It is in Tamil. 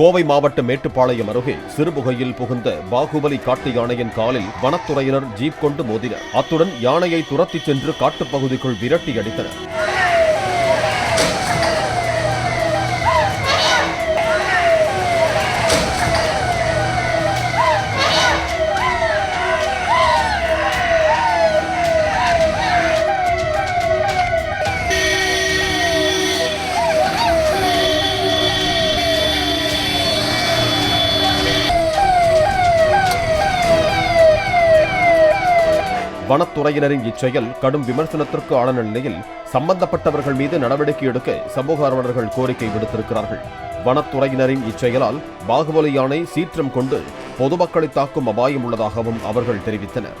கோவை மாவட்ட மேட்டுப்பாளையம் அருகே சிறுபுகையில் புகுந்த பாகுபலி காட்டு யானையின் காலில் வனத்துறையினர் ஜீப் கொண்டு மோதினர். அத்துடன் யானையை துரத்திச் சென்று காட்டுப்பகுதிக்குள் விரட்டி அடித்தனர். வனத்துறையினரின் இச்செயல் கடும் விமர்சனத்திற்கு ஆளான நிலையில் சம்பந்தப்பட்டவர்கள் மீது நடவடிக்கை எடுக்க சமூக ஆர்வலர்கள் கோரிக்கை விடுத்திருக்கிறார்கள். வனத்துறையினரின் இச்செயலால் பாகுபலி யானை சீற்றம் கொண்டு பொதுமக்களை தாக்கும் அபாயம் உள்ளதாகவும் அவர்கள் தெரிவித்தனர்.